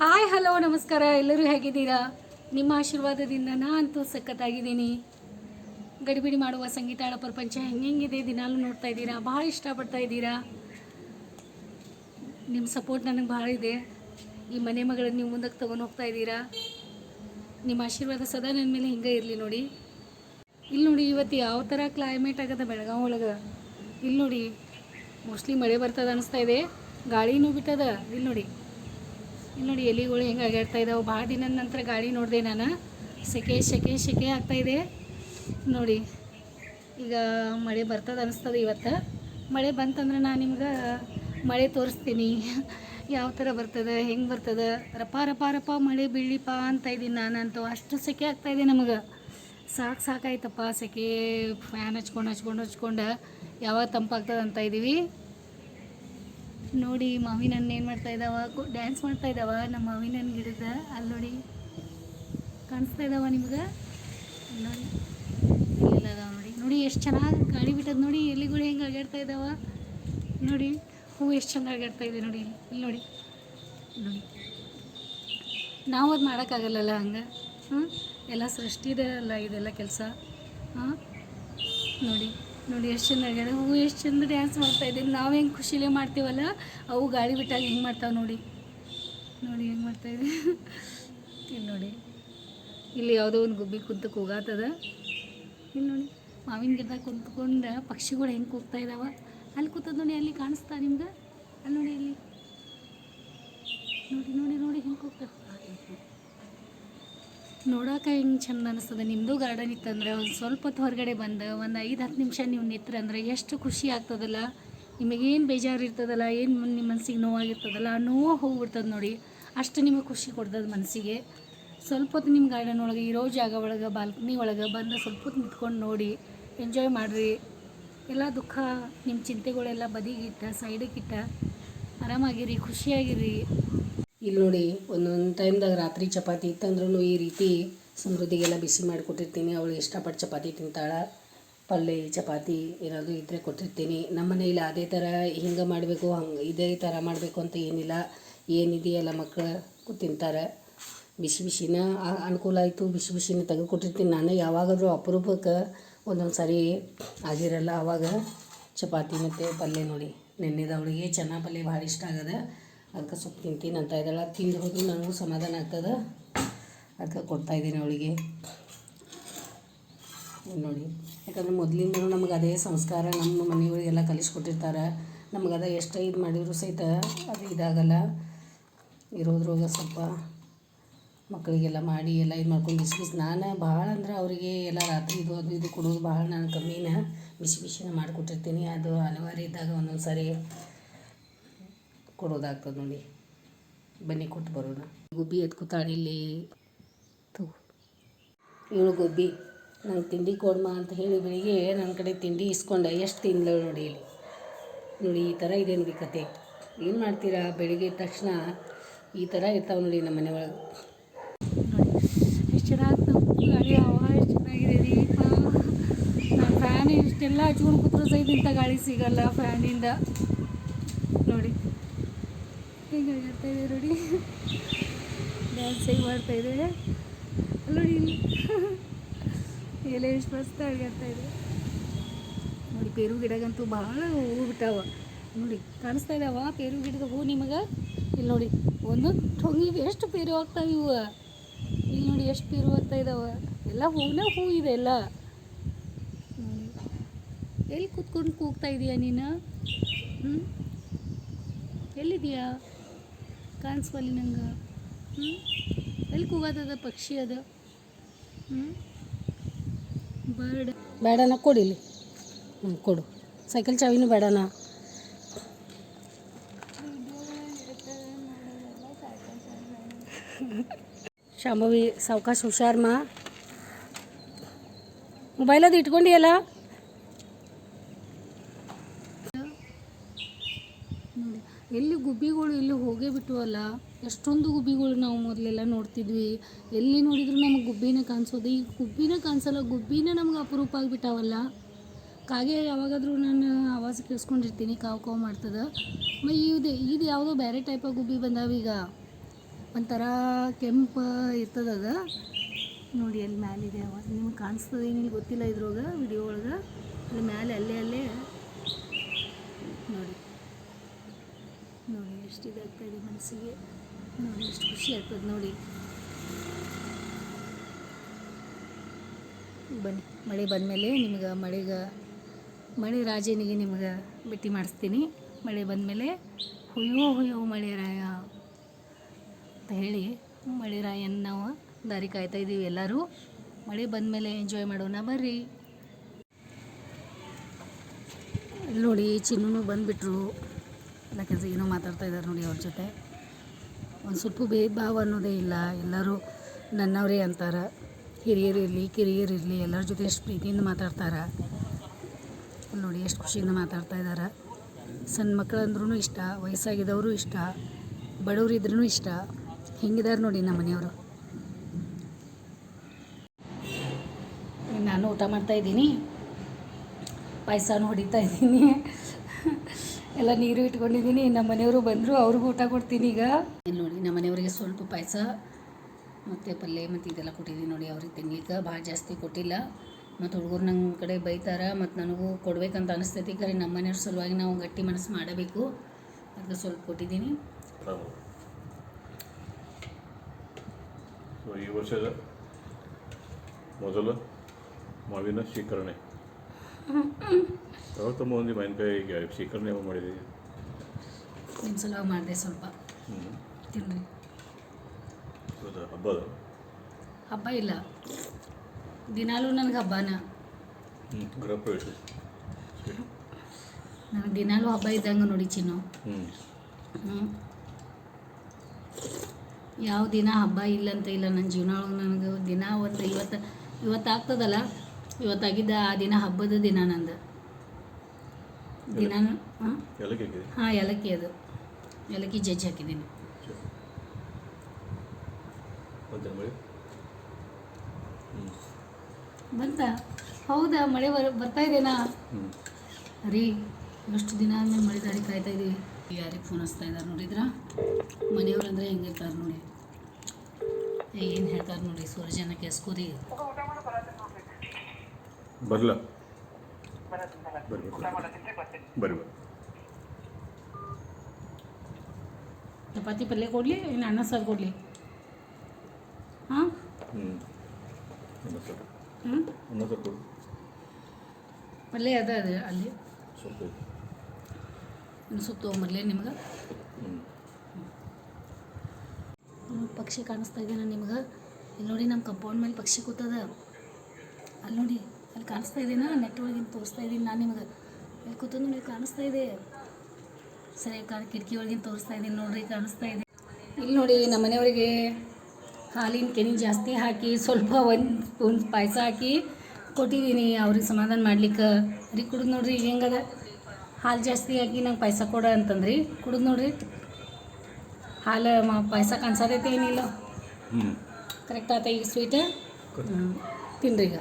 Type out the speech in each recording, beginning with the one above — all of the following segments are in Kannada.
ಹಾಯ್, ಹಲೋ, ನಮಸ್ಕಾರ. ಎಲ್ಲರೂ ಹೇಗಿದ್ದೀರಾ? ನಿಮ್ಮ ಆಶೀರ್ವಾದದಿಂದ ನಾನಂತೂ ಸಖತ್ತಾಗಿದ್ದೀನಿ. ಗಡಿಬಿಡಿ ಮಾಡುವ ಸಂಗೀತಾಳ ಪ್ರಪಂಚ ಹೆಂಗೆಂಗಿದೆ, ದಿನಾಲು ನೋಡ್ತಾ ಇದ್ದೀರಾ? ಭಾಳ ಇಷ್ಟಪಡ್ತಾ ಇದ್ದೀರಾ? ನಿಮ್ಮ ಸಪೋರ್ಟ್ ನನಗೆ ಭಾಳ ಇದೆ. ಈ ಮನೆ ಮಗಳನ್ನು ನೀವು ಮುಂದಕ್ಕೆ ತೊಗೊಂಡು ಹೋಗ್ತಾ ಇದ್ದೀರಾ? ನಿಮ್ಮ ಆಶೀರ್ವಾದ ಸದಾ ನನ್ನ ಮೇಲೆ ಹಿಂಗೆ ಇರಲಿ ನೋಡಿ. ಇಲ್ಲಿ ನೋಡಿ, ಇವತ್ತು ಯಾವ ಥರ ಕ್ಲೈಮೇಟ್ ಆಗದ ಬೆಳಗಾವಿ ಒಳಗೆ? ಇಲ್ಲಿ ನೋಡಿ ಮೋಸ್ಟ್ಲಿ ಮಳೆ ಬರ್ತದೆ ಅನಿಸ್ತಾ ಇದೆ. ಗಾಳಿನೂ ಬಿಟ್ಟದ. ಇಲ್ಲಿ ನೋಡಿ ಇಲ್ಲಿ ನೋಡಿ ಎಲಿಗಳು ಹೆಂಗೆ ಅಗಾಡ್ತಾ ಇದ್ದಾವೆ ಭಾಳ ದಿನ ನಂತರ ಗಾಳಿ ನೋಡಿದೆ ನಾನು. ಸೆಕೆ ಸೆಕೆ ಸೆಕೆ ಆಗ್ತಾ ಇದೆ. ನೋಡಿ, ಈಗ ಮಳೆ ಬರ್ತದೆ ಅನಿಸ್ತದೆ ಇವತ್ತು. ಮಳೆ ಬಂತಂದ್ರೆ ನಾನು ನಿಮ್ಗೆ ಮಳೆ ತೋರಿಸ್ತೀನಿ. ಯಾವ ಥರ ಬರ್ತದೆ, ಹೆಂಗೆ ಬರ್ತದೆ? ರಪ ರಪ ರಪ ಮಳೆ ಬೀಳಿಪ ಅಂತ ಇದ್ದೀನಿ ನಾನಂತೂ. ಅಷ್ಟು ಸೆಕೆ ಆಗ್ತಾ ಇದೆ ನಮಗೆ. ಸಾಕು ಸಾಕಾಯ್ತಪ್ಪ ಸೆಕೆ. ಫ್ಯಾನ್ ಹಚ್ಕೊಂಡು ಹಚ್ಕೊಂಡು ಹಚ್ಕೊಂಡು ಯಾವಾಗ ತಂಪಾಗ್ತದೆ ಅಂತ ಇದ್ದೀವಿ. ನೋಡಿ ಮಾವಿನ ಹಣ್ಣು ಏನು ಮಾಡ್ತಾ ಇದ್ದಾವ ಡ್ಯಾನ್ಸ್ ಮಾಡ್ತಾ ಇದ್ದಾವ ನಮ್ಮ ಮಾವಿನ ಹಣ್ಣು ಗಿಡದ? ಅಲ್ಲಿ ನೋಡಿ. ಕಾಣಿಸ್ತಾ ಇದ್ದಾವ ನಿಮ್ಗೆ? ನೋಡಿ. ನೋಡಿ. ನೋಡಿ, ಎಷ್ಟು ಚೆನ್ನಾಗಿ ಗಾಳಿ ಬಿಟ್ಟದ ನೋಡಿ. ಎಲ್ಲಿಗಳು ಹೆಂಗೆ ಅಗಾಡ್ತಾ ಇದ್ದಾವ ನೋಡಿ. ಹೂವು ಎಷ್ಟು ಚೆಂದ ಆಗಾಡ್ತಾ ಇದೆ ನೋಡಿ. ಇಲ್ಲಿ ನೋಡಿ. ನೋಡಿ. ನಾವು ಅದು ಮಾಡೋಕ್ಕಾಗಲ್ಲಲ್ಲ ಹಂಗೆ? ಹ್ಞೂ ಎಲ್ಲ ಸೃಷ್ಟಿದೆ ಅಲ್ಲ, ಇದೆಲ್ಲ ಕೆಲಸ. ಹಾಂ ನೋಡಿ. ನೋಡಿ ಎಷ್ಟು ಚಂದ ಆಗ್ಯದ ಹೂವು ಎಷ್ಟು ಚಂದ ಡ್ಯಾನ್ಸ್ ಮಾಡ್ತಾ ಇದ್ದೀವಿ ನಾವು ಹೆಂಗೆ ಖುಷಿಲೇ ಮಾಡ್ತೀವಲ್ಲ, ಅವು ಗಾಳಿ ಬಿಟ್ಟಾಗ ಹೆಂಗೆ ಮಾಡ್ತಾವೆ ನೋಡಿ. ನೋಡಿ, ಹೆಂಗೆ ಮಾಡ್ತಾ ಇದೆ ಇಲ್ಲಿ ನೋಡಿ. ಇಲ್ಲಿ ಯಾವುದೋ ಒಂದು ಗುಬ್ಬಿ ಕುಂತು ಕೂಗಾತದ. ಇಲ್ಲಿ ನೋಡಿ, ಮಾವಿನ ಗಿಡದಾಗ ಕುಂತ್ಕೊಂಡು ಪಕ್ಷಿಗಳು ಹೆಂಗೆ ಕೂಗ್ತಾ ಇದಾವ. ಅಲ್ಲಿ ಕೂತದ ನೋಡಿ, ಅಲ್ಲಿ ಕಾಣಿಸ್ತಾ ನಿಮ್ಗೆ? ಅಲ್ಲಿ ನೋಡಿ ಅಲ್ಲಿ ನೋಡಿ ನೋಡಿ ನೋಡಿ, ಹೆಂಗೆ ಕೂಗ್ತದೆ ನೋಡೋಕೆ ಹೆಂಗೆ ಚಂದ ಅನಿಸ್ತದೆ? ನಿಮ್ಮದು ಗಾರ್ಡನ್ ಇತ್ತಂದ್ರೆ ಒಂದು ಸ್ವಲ್ಪ ಹೊತ್ತು ಹೊರಗಡೆ ಬಂದು, ಒಂದು ಐದು ಹತ್ತು ನಿಮಿಷ ನೀವು ನಿಂತ್ರಂದ್ರೆ ಎಷ್ಟು ಖುಷಿ ಆಗ್ತದಲ್ಲ? ನಿಮಗೇನು ಬೇಜಾರು ಇರ್ತದಲ್ಲ ಏನು ನಿಮ್ಮ ಮನಸ್ಸಿಗೆ ನೋವಾಗಿರ್ತದಲ್ಲ? ಆ ನೋವು ಹೋಗ್ಬಿಡ್ತದೆ ನೋಡಿ. ಅಷ್ಟು ನಿಮಗೆ ಖುಷಿ ಕೊಡ್ತದೆ ಮನಸ್ಸಿಗೆ ಸ್ವಲ್ಪ ಹೊತ್ತು ನಿಮ್ಮ ಗಾರ್ಡನ್ ಒಳಗೆ ಇರೋ ಜಾಗ ಒಳಗೆ ಬಾಲ್ಕನಿ ಒಳಗೆ ಬಂದು ಸ್ವಲ್ಪ ಹೊತ್ತು ನಿಂತ್ಕೊಂಡು ನೋಡಿ ಎಂಜಾಯ್ ಮಾಡಿರಿ. ಎಲ್ಲ ದುಃಖ ನಿಮ್ಮ ಚಿಂತೆಗಳೆಲ್ಲ ಬದಿಗಿಟ್ಟ ಸೈಡಿಗಿಟ್ಟ ಆರಾಮಾಗಿರಿ, ಖುಷಿಯಾಗಿರಿ. ಇಲ್ಲಿ ನೋಡಿ, ಒಂದೊಂದು ಟೈಮ್ದಾಗ ರಾತ್ರಿ ಚಪಾತಿ ಇತ್ತಂದ್ರೂ ಈ ರೀತಿ ಸಮೃದ್ಧಿಗೆಲ್ಲ ಬಿಸಿ ಮಾಡಿ ಕೊಟ್ಟಿರ್ತೀನಿ ಅವಳು ಇಷ್ಟಪಟ್ಟು ಚಪಾತಿ ತಿಂತಾಳೆ. ಪಲ್ಯ ಚಪಾತಿ ಏನಾದರೂ ಇದ್ದರೆ ಕೊಟ್ಟಿರ್ತೀನಿ. ನಮ್ಮ ಮನೇಲಿ ಅದೇ ಥರ ಹಿಂಗೆ ಮಾಡಬೇಕು, ಹಂಗೆ ಇದೇ ಥರ ಮಾಡಬೇಕು ಅಂತ ಏನಿಲ್ಲ. ಏನಿದೆಯಲ್ಲ ಮಕ್ಕಳು ತಿಂತಾರೆ. ಬಿಸಿ ಬಿಸಿನ ಅನುಕೂಲ ಆಯಿತು. ಬಿಸಿ ಬಿಸಿನ ತೆಗೆದು ಕೊಟ್ಟಿರ್ತೀನಿ ನಾನು ಯಾವಾಗಾದರೂ ಅಪರೂಪಕ್ಕೆ ಒಂದೊಂದು ಸಾರಿ ಆಗಿರಲ್ಲ ಆವಾಗ ಚಪಾತಿ ಮತ್ತು ಪಲ್ಯ ನೋಡಿ. ನೆನ್ನೆದವಳಿಗೆ ಚೆನ್ನಾಗಿ ಪಲ್ಯ ಭಾಳ ಇಷ್ಟ ಆಗದ. ಅದಕ್ಕೆ ಸೊಪ್ಪು ತಿಂತೀನಿ ಅಂತ ಇದ್ದಾಳೆ ತಿಂದು ಹೋದ್ರೆ ನನಗೂ ಸಮಾಧಾನ ಆಗ್ತದೆ. ಅದಕ್ಕೆ ಕೊಡ್ತಾಯಿದ್ದೀನಿ ಅವಳಿಗೆ. ನೋಡಿ. ಯಾಕಂದ್ರೆ ಮೊದಲಿಂದ ನಮಗೆ ಅದೇ ಸಂಸ್ಕಾರ ನಮ್ಮ ಮನೆಯವರಿಗೆಲ್ಲ ಕಲಿಸ್ಕೊಟ್ಟಿರ್ತಾರೆ. ನಮಗದ ಎಷ್ಟು ಇದು ಮಾಡಿದ್ರು ಸಹಿತ ಅದು ಇದಾಗಲ್ಲ. ಇರೋದ್ರಾಗ ಸ್ವಲ್ಪ ಮಕ್ಕಳಿಗೆಲ್ಲ ಮಾಡಿ ಎಲ್ಲ ಇದು ಮಾಡ್ಕೊಂಡು ಬಿಸಿ ಬಿಸಿ. ನಾನು ಭಾಳ ಅಂದ್ರೆ ಅವರಿಗೆ ಎಲ್ಲ ರಾತ್ರಿ ಇದು ಅದು ಇದು ಕೊಡೋದು ಭಾಳ ನಾನು ಕಮ್ಮಿನ ಬಿಸಿ ಬಿಸಿನ ಮಾಡಿಕೊಟ್ಟಿರ್ತೀನಿ. ಅದು ಅನಿವಾರ್ಯ ಇದ್ದಾಗ ಒಂದೊಂದು ಸಾರಿ ಕೊಡೋದಾಗ್ತದೆ ನೋಡಿ. ಬನ್ನಿ ಕೊಟ್ಟು ಬರೋಣ. ಗೋಬಿ ಎದ್ದು ಕೂತಾಳಿಲ್ಲಿ ಇವಳು ಗೋಬಿ, ನಂಗೆ ತಿಂಡಿ ಕೊಡ್ಮ ಅಂತ ಹೇಳಿ ಬೆಳಿಗ್ಗೆ ನನ್ನ ಕಡೆ ತಿಂಡಿ ಇಸ್ಕೊಂಡೆ. ಎಷ್ಟು ತಿಂದ್ಲು ನೋಡಿ ಇಲ್ಲಿ. ನೋಡಿ, ಈ ಥರ ಇದೆ ನೋಡಿ ಕತೆ. ಏನು ಮಾಡ್ತೀರಾ? ಬೆಳಿಗ್ಗೆ ತಕ್ಷಣ ಈ ಥರ ಇರ್ತಾವೆ ನೋಡಿ ನಮ್ಮ ಮನೆ ಒಳಗೆ ಎಷ್ಟು ಚೆನ್ನಾಗಿ ಗಾಳಿ ಹವಾ ಚೆನ್ನಾಗಿದೆ ದೀಪ ನಾನು ಫ್ಯಾನ್ ಇಷ್ಟೆಲ್ಲ ಹಚ್ಕೊಂಡು ಕೂತ್ರೆ ಸಹಿತ ಇಂಥ ಗಾಳಿ ಸಿಗಲ್ಲ ಫ್ಯಾನಿಂದ. ನೋಡಿ. ಹೇಗೆ ಆಗಿರ್ತಾ ಇದೆ ನೋಡಿ. ಡ್ಯಾನ್ಸ್ ಹೇಗೆ ಮಾಡ್ತಾ ಇದೆ ಅಲ್ಲಿ ನೋಡಿ ಎಲೆ ಎಷ್ಟು ಮಸ್ತ್ ಆಗಿರ್ತಾ ಇದೆ ನೋಡಿ ಪೇರು ಗಿಡಗಂತೂ ಭಾಳ ಹೂವು ಬಿಟ್ಟಾವ. ನೋಡಿ, ಕಾಣಿಸ್ತಾ ಇದಾವ ಪೇರು ಗಿಡದ ಹೂ ನಿಮಗೆ? ಇಲ್ಲಿ ನೋಡಿ ಒಂದೊಂದು ಟೊಂಗಿಗೆ ಎಷ್ಟು ಪೇರು ಆಗ್ತಾವೆ ಇವು? ಇಲ್ಲಿ ನೋಡಿ ಎಷ್ಟು ಪೇರು ಆಗ್ತಾ ಇದಾವ. ಎಲ್ಲ ಹೂವೇ ಹೂ ಇದೆ ಎಲ್ಲ. ಎಲ್ಲಿ ಕೂತ್ಕೊಂಡು ಕೂಗ್ತಾ ಇದೀಯ ನೀನು? ಹ್ಞೂ ಎಲ್ಲಿದೆಯಾ ಕಾಣಿಸ್ವಲ್ಲಿ ನಂಗೆ. ಹ್ಞೂ ಎಲ್ಲಿ ಕೂಗಾತದ ಪಕ್ಷಿ ಅದು? ಹ್ಞೂ ಬರ್ಡ್ ಬೇಡನ ಕೊಡಿಲಿ ಹ್ಞೂ ಕೊಡು. ಸೈಕಲ್ ಚಾವಿನೂ ಬೇಡನ. ಶಾಂಭವಿ, ಸಾವಕಾಶ ಹುಷಾರಮ್ಮ ಮೊಬೈಲ್ ಅದು ಇಟ್ಕೊಂಡಿಯಲ್ಲ ನೋಡಿ ಎಲ್ಲಿ ಗುಬ್ಬಿಗಳು ಇಲ್ಲಿ ಹೋಗೇ ಬಿಟ್ಟವಲ್ಲ ಎಷ್ಟೊಂದು ಗುಬ್ಬಿಗಳು ನಾವು ಮೊದಲೆಲ್ಲ ನೋಡ್ತಿದ್ವಿ. ಎಲ್ಲಿ ನೋಡಿದ್ರು ನಮಗೆ ಗುಬ್ಬಿನ ಕಾಣಿಸೋದು. ಈಗ ಗುಬ್ಬಿನ ಕಾಣಿಸಲ್ಲ, ಗುಬ್ಬಿನೇ ನಮ್ಗೆ ಅಪರೂಪ ಆಗಿಬಿಟ್ಟಾವಲ್ಲ? ಕಾಗೆ ಯಾವಾಗಾದರೂ ನಾನು ಆವಾಜ್ ಕೇಳಿಸ್ಕೊಂಡಿರ್ತೀನಿ, ಕಾವು ಕಾವು ಮಾಡ್ತದೆ. ಮ ಇದು ಇದು ಯಾವುದೋ ಬೇರೆ ಟೈಪ್ ಗುಬ್ಬಿ ಬಂದಾವ ಈಗ. ಒಂಥರ ಕೆಂಪು ಇರ್ತದದ ನೋಡಿ ಅಲ್ಲಿ ಮ್ಯಾಲಿದೆ ಆವಾಜ್. ನಿಮ್ಗೆ ಕಾಣಿಸ್ತದೆ ನಿಮ್ಗೆ ಗೊತ್ತಿಲ್ಲ ಇದ್ರೊಳಗೆ ವಿಡಿಯೋ ಒಳಗೆ. ಅಲ್ಲಿ ಮ್ಯಾಲೆ ಅಲ್ಲೇ ಅಲ್ಲೇ. ನೋಡಿ. ನೋಡಿ ಎಷ್ಟು ಇದಾಗ್ತಾ ಇದೆ ಮನಸ್ಸಿಗೆ. ನೋಡಿ ಎಷ್ಟು ಖುಷಿ ಆಗ್ತದೆ ನೋಡಿ. ಬನ್ನಿ, ಮಳೆ ಬಂದಮೇಲೆ ನಿಮ್ಗೆ ಮಳೆಗೆ, ಮಳೆ ರಾಜನಿಗೆ ನಿಮ್ಗೆ ಭೇಟಿ ಮಾಡಿಸ್ತೀನಿ. ಮಳೆ ಬಂದಮೇಲೆ ಹುಯ್ಯೋ ಹುಯ್ಯೋ ಮಳೆ ರಾಯ ಅಂತ ಹೇಳಿ ಮಳೆ ರಾಯನ್ನು ನಾವು ದಾರಿ ಕಾಯ್ತಾ ಇದ್ದೀವಿ ಎಲ್ಲರೂ. ಮಳೆ ಬಂದಮೇಲೆ ಎಂಜಾಯ್ ಮಾಡೋಣ, ಬರ್ರಿ. ನೋಡಿ ಚಿನ್ನೂ ಬಂದುಬಿಟ್ರು. ಎಲ್ಲ ಕೆಲಸ ಏನೋ ಮಾತಾಡ್ತಾ ಇದ್ದಾರೆ ನೋಡಿ ಅವ್ರ ಜೊತೆ. ಒಂದು ಸ್ವಲ್ಪ ಭೇದ ಭಾವ ಅನ್ನೋದೇ ಇಲ್ಲ. ಎಲ್ಲರೂ ನನ್ನವರೇ ಅಂತಾರೆ. ಕಿರಿಯರು ಇರಲಿ, ಎಲ್ಲರ ಜೊತೆ ಎಷ್ಟು ಪ್ರೀತಿಯಿಂದ ಮಾತಾಡ್ತಾರೆ. ನೋಡಿ ಎಷ್ಟು ಖುಷಿಯಿಂದ ಮಾತಾಡ್ತಾ ಇದ್ದಾರೆ ಸಣ್ಣ ಮಕ್ಕಳಂದ್ರೂ ಇಷ್ಟ ವಯಸ್ಸಾಗಿದ್ದವರು ಇಷ್ಟ ಬಡವರಿದ್ರೂ ಇಷ್ಟ. ಹೆಂಗಿದ್ದಾರೆ ನೋಡಿ ನಮ್ಮ ಮನೆಯವರು. ನಾನು ಊಟ ಮಾಡ್ತಾ ಇದ್ದೀನಿ. ಪಾಯಸನೂ ಹೊಡಿತಾ ಇದ್ದೀನಿ. ಎಲ್ಲ ನೀರು ಇಟ್ಕೊಂಡಿದ್ದೀನಿ ನಮ್ಮ ಮನೆಯವರು ಬಂದರು ಅವ್ರಿಗೂ ಊಟ ಕೊಡ್ತೀನಿ ಈಗ. ಇಲ್ಲಿ ನೋಡಿ ನಮ್ಮ ಮನೆಯವರಿಗೆ ಸ್ವಲ್ಪ ಪಾಯಸ ಮತ್ತು ಪಲ್ಯ ಮತ್ತು ಇದೆಲ್ಲ ಕೊಟ್ಟಿದ್ದೀನಿ ನೋಡಿ ಅವ್ರಿಗೆ ತಿನ್ಲಿಕ್ಕೆ ಭಾಳ ಜಾಸ್ತಿ ಕೊಟ್ಟಿಲ್ಲ. ಮತ್ತು ಹುಡುಗರು ನನ್ನ ಕಡೆ ಬೈತಾರೆ ಮತ್ತು ನನಗೂ ಕೊಡ್ಬೇಕಂತ ಅನಿಸ್ತೈತಿ ಖರೆ ನಮ್ಮ ಮನೆಯವ್ರ ಸಲುವಾಗಿ ನಾವು ಗಟ್ಟಿ ಮನಸ್ಸು ಮಾಡಬೇಕು. ಅದಕ್ಕೆ ಸ್ವಲ್ಪ ಕೊಟ್ಟಿದ್ದೀನಿ. ಸೊ ಈ ವರ್ಷದ ಮೊದಲ ಮಾವಿನ ಶೇಖರಣೆ. ಯಾವಾಗ ತಮ್ಮ ಒಂದು ಮಾವಿನಕಾಯಿ ಶೇಖರಣೆ ಯಾವಾಗ ಮಾಡಿದ್ದೀವಿ ನಿಮ್ಮ ಸಲುವಾಗಿ ಮಾಡಿದೆ ಸ್ವಲ್ಪ. ತಿನ್ರಿ. ಹೌದಾ? ಹಬ್ಬದ ಹಬ್ಬ ಇಲ್ಲ. ದಿನಾಲೂ ನನಗೆ ಹಬ್ಬನ? ಗೃಹ ಪ್ರವೇಶ ನನಗೆ ದಿನಾಲೂ ಹಬ್ಬ ಇದ್ದಂಗೆ ನೋಡಿ ಚಿನ್ನು. ಯಾವ ದಿನ ಹಬ್ಬ ಇಲ್ಲ ಅಂತ ಇಲ್ಲ ನನ್ನ ಜೀವನ ಒಳಗೆ ನನಗೆ ದಿನ ಒಂದು ಇವತ್ತು ಇವತ್ತು ಆಗ್ತದಲ್ಲ ಇವತ್ತಾಗಿದ್ದ ಆ ದಿನ ಹಬ್ಬದ ದಿನ ನಂದು. ದಿನ ಹಾಂ? ಹಾಂ ಏಲಕ್ಕಿ ಅದು. ಏಲಕ್ಕಿ ಜಜ್ಜಿ ಹಾಕಿದ್ದೀನಿ. ಬಂತ ಹೌದಾ ಮಳೆ ಬರ ಬರ್ತಾ ಇದೆನಾ? ರೀ ಎಷ್ಟು ದಿನ ಆದ್ಮೇಲೆ ಮಳೆ ದಾರಿ ಕಾಯ್ತಾ ಇದೀವಿ. ಯಾರಿಗೆ ಫೋನ್ ಹಚ್ತಾ ಇದ್ದಾರೆ ನೋಡಿದ್ರ? ಮನೆಯವ್ರು ಅಂದರೆ ಹೆಂಗಿರ್ತಾರೆ ನೋಡಿ. ಏನು ಹೇಳ್ತಾರೆ ನೋಡಿ ಸೂರ್ಯನ ಕೆಸ್ಕೋರಿ. ಬರಲ್ಲ ಚಪಾತಿ ಪಲ್ಯ ಕೊಡಲಿ ಇನ್ನು ಅನ್ನ ಸಾರು ಕೊಡಲಿ? ಹಾಂ? ಪಲ್ಯ ಅದ ಅದು ಅಲ್ಲಿ. ಇನ್ನು ಸುತ್ತ ತೊಗೊಂಬರ್ಲಿ ನಿಮ್ಗೆ? ಪಕ್ಷಿ ಕಾಣಿಸ್ತಾ ಇದೆ ನಾನು ನಿಮ್ಗೆ. ಇಲ್ಲಿ ನೋಡಿ ನಮ್ಮ ಕಂಪೌಂಡ್ ಮೇಲೆ ಪಕ್ಷಿ ಕೂತದ. ಅಲ್ಲಿ ನೋಡಿ. ಅಲ್ಲಿ ಕಾಣಿಸ್ತಾ ಇದ್ದೀನಾ ನೆಟ್ ತೋರಿಸ್ತಾ ಇದ್ದೀನಿ ನಾನು ನಿಮ್ಗೆ ಇಲ್ಲಿ ಕೂತ್ಕೊಂಡು ನೋಡಿ ಕಾಣಿಸ್ತಾ ಇದೆ. ಸರಿ ಕಾಣ ಕಿಟಕಿ ಒಳಗಿಂದ ತೋರಿಸ್ತಾ ಇದ್ದೀನಿ ನೋಡ್ರಿ ಕಾಣಿಸ್ತಾ ಇದೆ. ಇಲ್ಲಿ ನೋಡಿ ನಮ್ಮ ಮನೆಯವರಿಗೆ ಹಾಲಿನ ಕೆನೆ ಜಾಸ್ತಿ ಹಾಕಿ ಸ್ವಲ್ಪ ಒಂದು ಸ್ಪೂನ್ ಪಾಯಸ ಹಾಕಿ ಕೊಟ್ಟಿದ್ದೀನಿ ಅವ್ರಿಗೆ ಸಮಾಧಾನ ಮಾಡ್ಲಿಕ್ಕೆ. ರೀ ಕುಡಿದು ನೋಡ್ರಿ ಈಗ ಹೆಂಗದ? ಹಾಲು ಜಾಸ್ತಿ ಹಾಕಿ ನಂಗೆ ಪಾಯಸ ಕೊಡ ಅಂತಂದ್ರಿ. ಕುಡಿದು ನೋಡ್ರಿ. ಹಾಲು ಮಾ ಪಾಯಸ ಕಾಣಿಸೋದೈತೆ ಏನಿಲ್ಲ. ಕರೆಕ್ಟ್ ಆತ ಈಗ ಸ್ವೀಟ ತಿನ್ರಿ ಈಗ.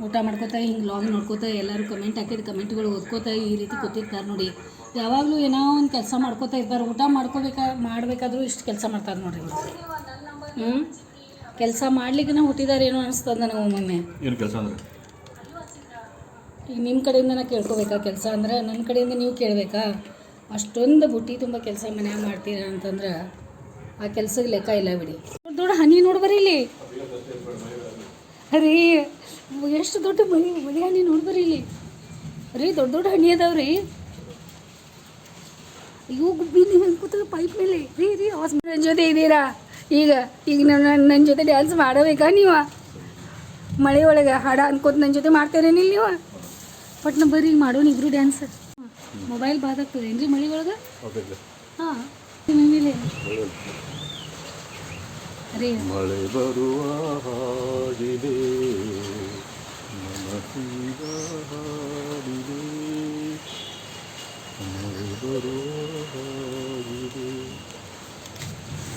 ಊಟ ಮಾಡ್ಕೋತ ಹಿಂಗೆ ಲಾಗ್ ನೋಡ್ಕೋತ ಎಲ್ಲರೂ ಕಮೆಂಟ್ ಹಾಕಿದ ಕಮೆಂಟ್ಗಳು ಓದ್ಕೋತ ಈ ರೀತಿ ಕೂತಿರ್ತಾರೆ ನೋಡಿ. ಯಾವಾಗಲೂ ಏನೋ ಒಂದು ಕೆಲಸ ಮಾಡ್ಕೋತಾ ಇರ್ತಾರೆ. ಊಟ ಮಾಡ್ಕೋಬೇಕಾ ಮಾಡಬೇಕಾದ್ರೂ ಇಷ್ಟು ಕೆಲಸ ಮಾಡ್ತಾರೆ ನೋಡಿ ಹ್ಞೂ ಕೆಲಸ ಮಾಡ್ಲಿಕ್ಕೆ ಹುಟ್ಟಿದಾರೆ ಏನೋ ಅನಿಸ್ತದ ನನಗೆ ಒಮ್ಮೊಮ್ಮೆ ಏನು ಕೆಲಸ ಅಂದ್ರೆ? ಈಗ ನಿಮ್ಮ ಕಡೆಯಿಂದ ನಾನು ಕೇಳ್ಕೊಬೇಕಾ ಕೆಲಸ? ಅಂದ್ರೆ ನನ್ನ ಕಡೆಯಿಂದ ನೀವು ಕೇಳಬೇಕಾ? ಅಷ್ಟೊಂದು ಬುಟ್ಟಿ ತುಂಬ ಕೆಲಸ ಮನ್ಯಾಗ ಮಾಡ್ತೀರ ಅಂತಂದ್ರೆ ಆ ಕೆಲ್ಸಕ್ಕೆ ಲೆಕ್ಕ ಇಲ್ಲ ಬಿಡಿ. ದೊಡ್ಡ ದೊಡ್ಡ ಹನಿ ನೋಡ್ಬರಿ ಇಲ್ಲಿ. ರೀ ಎಷ್ಟು ದೊಡ್ಡ ಮಳಿ ಮನೆ ಹಣ್ಣಿ ನೋಡಿದ್ರಿ ಇಲ್ಲಿ. ರೀ ದೊಡ್ಡ ದೊಡ್ಡ ಹಣ್ಣಿ ಅದಾವ ರೀ ಇವು ಗುಬ್ಬಿ ನೀವು ಕೂತದ ಪೈಪ್ ಮೇಲೆ? ರೀ ರೀ ಆವಾಜ್ ನನ್ನ ಜೊತೆ ಇದ್ದೀರಾ ಈಗ ಈಗ ನನ್ನ ನನ್ನ ಜೊತೆ ಡ್ಯಾನ್ಸ್ ಮಾಡಬೇಕಾ ನೀವು? ಮಳೆ ಒಳಗೆ ಹಾಡ ಅನ್ಕೋತ ನನ್ನ ಜೊತೆ ಮಾಡ್ತೀರೇನಿಲ್ಲ ನೀವು? ಬಟ್ ನಾ ಬರ್ರಿ ಈಗ ಮಾಡೋಣ ಇಬ್ರು ಡ್ಯಾನ್ಸ್ ಮೊಬೈಲ್ ಬಾದಾಗ್ತದೆ ಏನ್ರಿ ಮಳೆ ಒಳಗೆ? ಹಾಂ. ನಿಮ್ಮ ಮೇಲೆ. ರೀ ಮಳೆ ಬರುವ ಹಾಗಿದೆ ಮನಸ್ಸಿಗ ಹಾಡಿದೆ. ಮಳೆ ಬರುವ ಹಾಗಿದೆ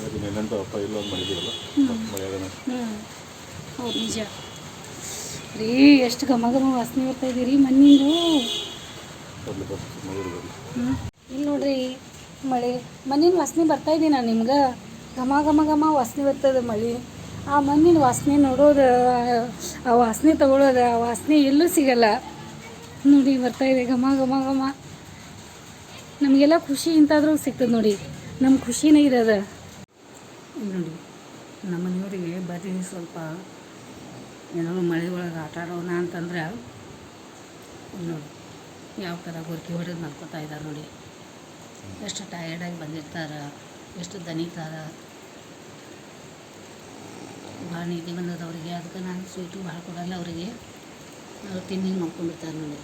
ಅದು ನೆನಂತ ಅಪ್ಪ ಇಲ್ಲ ಅಂತ ಮಾಡಿದ್ದೀವಲ್ಲ ಮಳೆಯಾಗನ ಹೌದು ನಿಜ. ರೀ ಎಷ್ಟು ಘಮ ಘಮ ವಾಸನೆ ಬರ್ತಾ ಇದೀರಿ ಮಣ್ಣಿಂದು. ಇಲ್ಲಿ ನೋಡ್ರಿ ಮಳೆ ಮಣ್ಣಿನ ವಾಸನೆ ಬರ್ತಾ ಇದೀನ ನಿಮ್ಗೆ. ಘಮ ಘಮ ಘಮ ವಾಸನೆ ಬರ್ತದೆ ಮಳೆ. ಆ ಮಣ್ಣಿನ ವಾಸನೆ ನೋಡೋದು, ಆ ವಾಸನೆ ತಗೊಳ್ಳೋದು ಆ ವಾಸನೆ ಎಲ್ಲೂ ಸಿಗಲ್ಲ. ನೋಡಿ ಬರ್ತಾ ಇದೆ ಘಮ ಘಮ ಘಮ. ನಮಗೆಲ್ಲ ಖುಷಿ ಇಂತಾದ್ರೂ ಸಿಗ್ತದೆ ನೋಡಿ. ನಮ್ಮ ಖುಷಿನೇ ಇರೋದು. ನೋಡಿ ನಮ್ಮ ಮನೆಯವರಿಗೆ ಬರ್ರಿ ಸ್ವಲ್ಪ ಏನಾದ್ರು ಮಳೆ ಒಳಗೆ ಆಟ ಆಡೋಣ ಅಂತಂದ್ರೆ ನೋಡಿ, ಯಾವ ಥರ ಗೊರ್ಕಿ ಹೊಡೆದು ಮಲ್ಕೋತಾ ಇದ್ದಾರೆ ನೋಡಿ. ಎಷ್ಟು ಟಯರ್ಡಾಗಿ ಬಂದಿರ್ತಾರೆ, ಎಷ್ಟು ದಣಿತಾರೆ. ಭಾಳ ನಿದ್ದೆ ಬಂದದ ಅವರಿಗೆ. ಅದಕ್ಕೆ ನಾನು ಸ್ವೀಟು ಭಾಳ ಕೊಡಲ್ಲ ಅವರಿಗೆ. ಅವ್ರು ತಿನ್ನಿ ನೋಡ್ಕೊಂಡಿರ್ತಾರೆ ನೋಡಿ.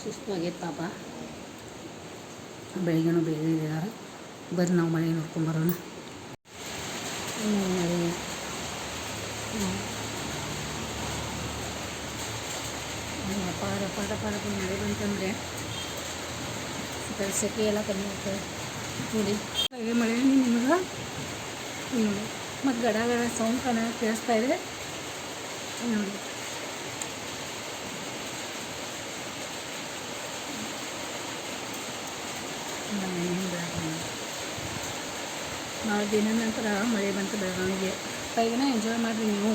ಸುಸ್ತು ಆಗೈತೆ ಪಾಪ. ಬೆಳಿಗ್ಗೆನೂ ಬೇಗ ಇದ್ದಾರೆ ಬರ್ರಿ ನಾವು ಮನೆ ನೋಡ್ಕೊಂಬರೋಣ ಅಪಾರ ಅಪಾರ ಅಪಾರ ಮಳೆ ಬಂತಂದರೆ ಸೆಕೆ ಎಲ್ಲ ಕಮ್ಮಿ ಆಗ್ತದೆ. ನೋಡಿ. ಮಳೆ ನಿಮಗೆ? ನೋಡಿ. ಮತ್ತು ಗಡ ಗಡ ಸೌಂಡ್ ಕಣ ಕೇಳಿಸ್ತಾ ಇದೆ. ನೋಡಿ ಭಾಳ ದಿನ ನಂತರ ಮಳೆ ಬಂತು ಬೆಳಗಾವಿಗೆ. ಕೈಗಿನ ಎಂಜಾಯ್ ಮಾಡಿರಿ ನೀವು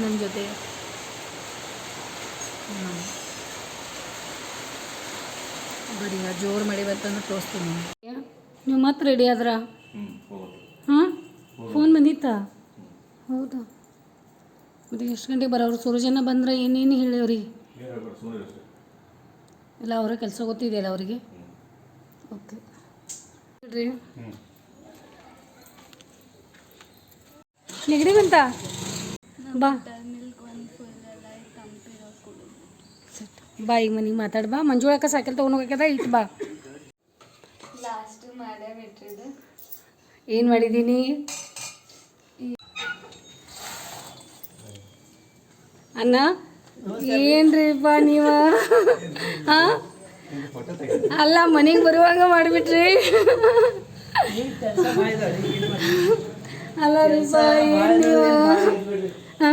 ನಮ್ಮ ಜೊತೆ. ಬರೀ ಜೋರು ಮಳೆ ಬಂತಂದ್ರೆ ತೋರಿಸ್ತೀನಿ. ನೀವು ಮತ್ತೆ ರೆಡಿ ಆದ್ರ? ಹಾಂ? ಫೋನ್ ಬಂದಿತ್ತಾ? ಹೌದಾ. ಮತ್ತೆ ಎಷ್ಟು ಗಂಟೆಗೆ ಬರೋರು? ಸೂರಜನ ಬಂದ್ರೆ ಏನೇನು ಹೇಳಿ ಅವ್ರಿಗೆ? ಇಲ್ಲ ಅವರ ಕೆಲಸ ಗೊತ್ತಿದೆಯಲ್ಲ ಅವರಿಗೆ? ಓಕೆ. ಹೇಳ್ರಿ. ನೆಗಡಿ ಬಂತ? ಬಾ. ಬಾ ಈಗ ಮನೆಗೆ ಮಾತಾಡ್ ಬಾ. ಮಂಜುಳಕ್ಕ ಸಾಯಕಲ್ ತೊಗೊಂಡೋಗ್ಯದ ಇಟ್ಟು ಬಾ. ಲಾಸ್ಟ್ ಮಾಡ್ಯಾ ಬಿಟ್ಟಿದ್ದು ಏನು ಮಾಡಿದ್ದೀನಿ ಅಣ್ಣ? ಏನ್ರಿಪ್ಪ ನೀವ? ಹಾ? ಅಲ್ಲ, ಮನೆಗೆ ಬರುವಾಗ ಮಾಡಿಬಿಟ್ರಿ. ಅಲ್ಲ ರೀಪ ಏನ್ ನೀವು? ಹಾ?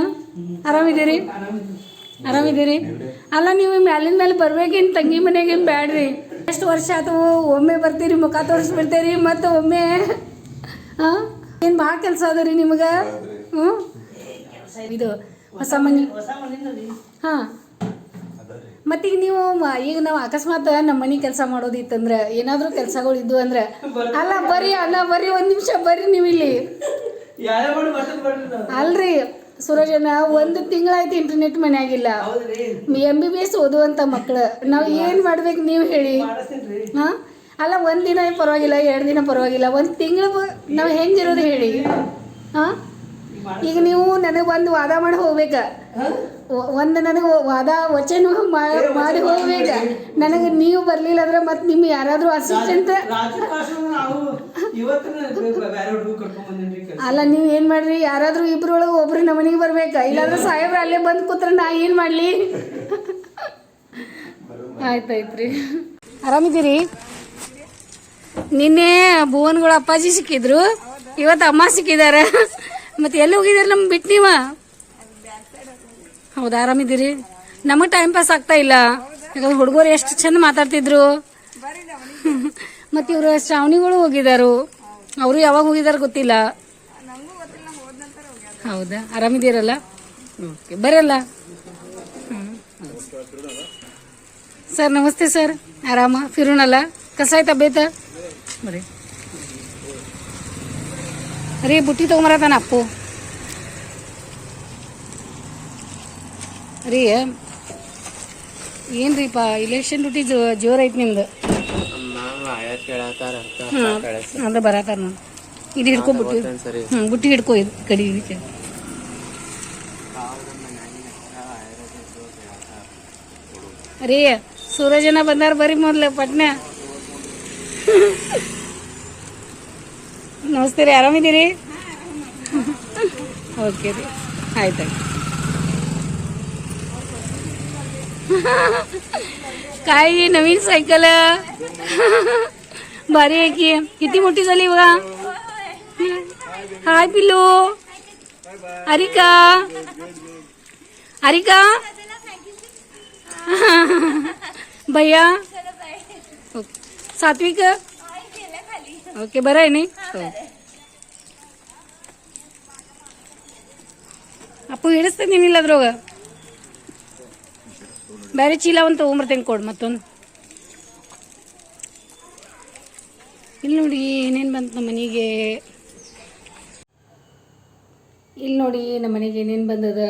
ಆರಾಮಿದ್ದೀರಿ? ಆರಾಮಿದ್ದೀರಿ? ಅಲ್ಲ, ನೀವು ಮ್ಯಾಲಿನ ಮೇಲೆ ಬರ್ಬೇಕೇನು ತಂಗಿ ಮನೆಗೇನು ಬ್ಯಾಡ್ರಿ? ಎಷ್ಟು ವರ್ಷ ಆತು, ಒಮ್ಮೆ ಬರ್ತೀರಿ, ಮುಖ ತೋರಿಸ್ಬಿಡ್ತೀರಿ, ಮತ್ತು ಒಮ್ಮೆ? ಹಾಂ? ಏನು ಭಾಳ ಕೆಲಸ ಅದ ರೀ ನಿಮ್ಗೆ? ಹ್ಞೂ ಇದು ಹೊಸ ಮನೆ. ಹಾಂ. ಮತ್ತೀಗ ನೀವು ಮ- ಈಗ ನಾವು ಅಕಸ್ಮಾತ್ ನಮ್ಮ ಮನೆ ಕೆಲಸ ಮಾಡೋದಿತ್ತಂದ್ರೆ ಏನಾದರೂ ಕೆಲಸಗಳು ಇದ್ದು ಅಂದ್ರೆ ಅಲ್ಲ ಬರ್ರಿ ಅಲ್ಲ ಬರ್ರಿ ಒಂದು ನಿಮಿಷ ಬರ್ರಿ ನೀವು ಇಲ್ಲಿ. ಅಲ್ರಿ ಸುರಜನ ಒಂದು ತಿಂಗಳಾಯ್ತು ಇಂಟರ್ನೆಟ್ ಮನೆಯಾಗಿಲ್ಲ. ಎಂ ಬಿ ಬಿ ಎಸ್ ಓದುವಂಥ ಮಕ್ಳು. ನಾವು ಏನು ಮಾಡ್ಬೇಕು ನೀವು ಹೇಳಿ. ಹಾಂ? ಅಲ್ಲ ಒಂದು ದಿನ ಪರವಾಗಿಲ್ಲ ಎರಡು ದಿನ ಪರವಾಗಿಲ್ಲ ಒಂದು ತಿಂಗಳು ನಾವು ಹೆಂಗಿರೋದು ಹೇಳಿ. ಹಾಂ? ಈಗ ನೀವು ನನಗೆ ಒಂದು ವಾದ ಮಾಡಿ ಹೋಗ್ಬೇಕ. ಒಂದು ನನಗೆ ವಾದ ವಚನ ಮಾಡಿ ಹೋಗ್ಬೇಕ. ನನಗೆ ನೀವು ಬರಲಿಲ್ಲ ಅಂದ್ರೆ ಮತ್ತೆ ನಿಮ್ಮ ಯಾರಾದರೂ ಅಸಿಸ್ಟೆಂಟ್ ಅಲ್ಲ ನೀವು ಏನು ಮಾಡ್ರಿ? ಯಾರಾದರೂ ಇಬ್ಬರೊಳಗೆ ಒಬ್ರು ನಮನಿಗೆ ಮನೆಗೆ ಬರ್ಬೇಕಾ. ಇಲ್ಲಾಂದ್ರೆ ಸಾಹೇಬ್ರು ಅಲ್ಲೇ ಬಂದು ಕೂತ್ರೆ ನಾ ಏನು ಮಾಡಲಿ? ಆಯ್ತಾಯ್ತ್ರಿ. ಆರಾಮಿದ್ದೀರಿ? ನಿನ್ನೆ ಭುವನ್ಗಳು ಅಪ್ಪಾಜಿ ಸಿಕ್ಕಿದ್ರು. ಇವತ್ತು ಅಮ್ಮ ಸಿಕ್ಕಿದ್ದಾರೆ ಮತ್ತೆ ಎಲ್ಲಿ ಹೋಗಿದ್ದೀರಿ ನಮ್ಗೆ ಬಿಟ್ಟು ನೀವ ಹೌದಾ, ಆರಾಮಿದ್ದೀರಿ? ನಮಗೆ ಟೈಮ್ ಪಾಸ್ ಆಗ್ತಾ ಇಲ್ಲ. ಯಾಕಂದ್ರೆ ಹುಡುಗರು ಎಷ್ಟು ಚಂದ ಮಾತಾಡ್ತಿದ್ರು. ಮತ್ತೆ ಇವರು ಶ್ರಾವಣಿಗಳು ಹೋಗಿದಾರು. ಅವರು ಯಾವಾಗ ಹೋಗಿದಾರ ಗೊತ್ತಿಲ್ಲ. ಹೌದಾ, ಆರಾಮಿದ್ದೀರಲ್ಲ? ಬರಲ್ಲ. ಸರ್, ನಮಸ್ತೆ ಸರ್. ಆರಾಮ? ಫಿರೋಣಲ್ಲ ಕಸ ಆಯ್ತಾ, ಬೇತ? ಬರ್ರಿ ರೀ ಬುಟ್ಟಿ ತೊಗೊಂಬರತಾನ ಅಪ್ಪು. ರೀ ಏನ್ರಿಪ್ಪ ಇಲೆಕ್ಷನ್ ಡ್ಯೂಟಿ ಜೋರ್ ಐತಿ ನಿಮ್ದು. ಅದ ಬರತಾರ ನೋಡಿ. ಇದು ಹಿಡ್ಕೊ ಬುಟ್ಟಿ. ಹ್ಞೂ ಬುಟ್ಟಿ ಹಿಡ್ಕೊ ಇದು ಕಡಿ ಇದಕ್ಕೆ. ರೀ ಸೂರಜನ ಬಂದಾರ ಬರ್ರಿ ಮೊದ್ಲು ಪಟ್ನ. ನಮಸ್ತೆ ರೀ ಆರಾಮಿದ್ದೀರಿ ಓಕೆ ರೀ ಆಯ್ತು काय ही नवीन सायकल भारी आहे की किती मोठी झाली बघा हाय पिल्लू हरिका हरिका भैया ओके. सात्विक ಓಕೆ ಬರ ಏನಿ ಅಪ್ಪು ಹಿಡಿಸ್ತಿದ್ದೀನಿಲ್ಲ ಅದ್ರೊಳಗ ಬೇರೆ ಚೀಲ ಒಂದು ತೊಗೊಂಬರ್ತೇನೆ ಕೊಡು ಮತ್ತೊಂದು ಇಲ್ಲಿ ನೋಡಿ ಏನೇನು ಬಂತು ನಮ್ಮ ಮನೆಗೆ ಇಲ್ಲಿ ನೋಡಿ ನಮ್ಮ ಮನೆಗೆ ಏನೇನು ಬಂದದ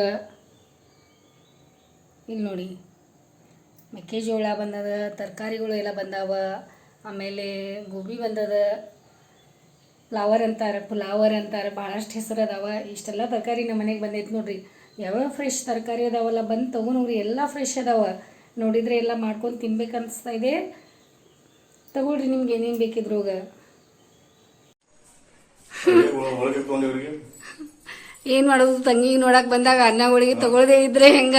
ಇಲ್ಲಿ ನೋಡಿ ಮೆಕ್ಕೆಜೋಳ ಬಂದದ ತರಕಾರಿಗಳು ಎಲ್ಲ ಬಂದಾವ ಆಮೇಲೆ ಗೋಬಿ ಬಂದದ ಫ್ಲವರ್ ಅಂತಾರೆ ಫ್ಲವರ್ ಅಂತಾರೆ ಭಾಳಷ್ಟು ಹೆಸರು ಅದಾವ. ಇಷ್ಟೆಲ್ಲ ತರಕಾರಿ ನಮ್ಮ ಮನೆಗೆ ಬಂದೈತೆ ನೋಡ್ರಿ. ಯಾವ್ಯಾವ ಫ್ರೆಶ್ ತರಕಾರಿ ಅದಾವಲ್ಲ ಬಂದು ತೊಗೊಂಡ್ರಿ ಎಲ್ಲ ಫ್ರೆಶ್ ಅದಾವ. ನೋಡಿದರೆ ಎಲ್ಲ ಮಾಡ್ಕೊಂಡು ತಿನ್ಬೇಕು ಅನಿಸ್ತಾ ಇದೆ. ತಗೊಳ್ರಿ ನಿಮ್ಗೆ ಏನೇನು ಬೇಕಿದ್ರೋಗ ಏನ್ ಏನು ಮಾಡೋದು ತಂಗಿ ನೋಡಕ್ ಬಂದಾಗ ಅನ್ನ ಹೋಳಿಗೆ ತಗೊಳ್ದೇ ಇದ್ರೆ ಹೆಂಗ?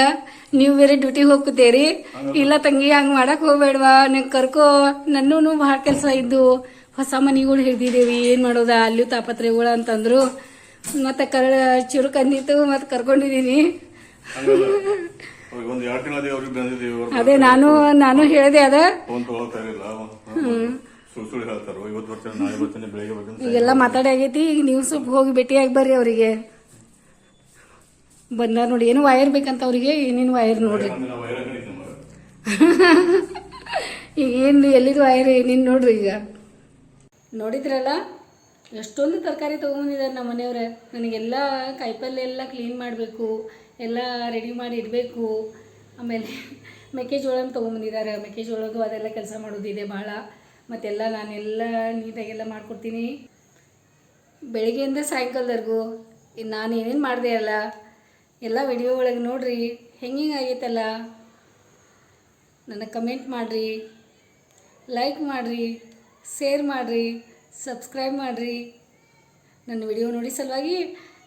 ನೀವು ಬೇರೆ ಡ್ಯೂಟಿ ಹೋಗ್ತೀರಿ. ಇಲ್ಲ ತಂಗಿ ಹಂಗೆ ಮಾಡಕ್ ಹೋಗ್ಬೇಡ್ವಾ. ನಂಗೆ ಕರ್ಕೋ ನನ್ನೂ ಭಾಳ ಕೆಲಸ ಇದ್ದು. ಹೊಸ ಮನಿಗಳು ಹಿಡ್ದಿದ್ದೇವಿ ಏನು ಮಾಡೋದ? ಅಲ್ಲೂ ತಾಪತ್ರೆಗಳು ಅಂತಂದ್ರು. ಮತ್ತೆ ಕರ ಚುರುಕು ಅಂದಿತ್ತು ಮತ್ತೆ ಕರ್ಕೊಂಡಿದ್ದೀನಿ ಅದೇ ನಾನು ನಾನು ಹೇಳಿದೆ ಅದ. ಈಗೆಲ್ಲ ಮಾತಾಡಿ ಆಗೈತಿ. ಈಗ ನೀವು ಸ್ವಲ್ಪ ಹೋಗಿ ಭೇಟಿಯಾಗಿ ಬರ್ರಿ ಅವರಿಗೆ. ಬಂದಾರ ನೋಡಿ ಏನು ವೈರ್ ಬೇಕಂತ ಅವ್ರಿಗೆ ಏನೇನು ವೈರ್ ನೋಡ್ರಿ. ಈಗ ಏನು ಎಲ್ಲಿದು ವೈರ್ ಏನೇನು ನೋಡ್ರಿ ಈಗ? ನೋಡಿದ್ರಲ್ಲ? ಎಷ್ಟೊಂದು ತರಕಾರಿ ತೊಗೊಂಬಂದಿದ್ದಾರೆ ನಮ್ಮ ಮನೆಯವ್ರೆ. ನನಗೆಲ್ಲ ಕಾಯಿಪಲ್ಯ ಎಲ್ಲ ಕ್ಲೀನ್ ಮಾಡಬೇಕು, ಎಲ್ಲ ರೆಡಿ ಮಾಡಿ ಇಡಬೇಕು. ಆಮೇಲೆ ಮೆಕ್ಕೆಜೋಳನ ತೊಗೊಂಬಂದಿದ್ದಾರೆ ಮೆಕ್ಕೆಜೋಳದ್ದು ಅದೆಲ್ಲ ಕೆಲಸ ಮಾಡೋದಿದೆ ಭಾಳ. ಮತ್ತೆಲ್ಲ ನಾನೆಲ್ಲ ನೀಟಾಗೆಲ್ಲ ಮಾಡ್ಕೊಡ್ತೀನಿ. ಬೆಳಿಗ್ಗೆಯಿಂದ ಸಾಯಂಕಾಲದವರೆಗೂ ನಾನು ಏನೇನು ಮಾಡಿದೆ ಅಲ್ಲ ಎಲ್ಲ ವಿಡಿಯೋ ಒಳಗೆ ನೋಡಿರಿ. ಹೆಂಗೆ ಆಗೈತಲ್ಲ? ನನಗೆ ಕಮೆಂಟ್ ಮಾಡಿರಿ. ಲೈಕ್ ಮಾಡಿರಿ. ಶೇರ್ ಮಾಡಿರಿ ಸಬ್ಸ್ಕ್ರೈಬ್ ಮಾಡಿರಿ. ನನ್ನ ವಿಡಿಯೋ ನೋಡಿ ಸಲುವಾಗಿ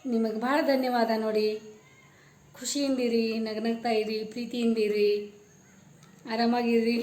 ನಿಮಗೆ ಭಾಳ ಧನ್ಯವಾದ ನೋಡಿ. ಖುಷಿಯಿಂದಿರಿ, ನಗನಗ್ತಾ ಇರಿ, ಪ್ರೀತಿಯಿಂದಿರಿ. ಆರಾಮಾಗಿರಿ.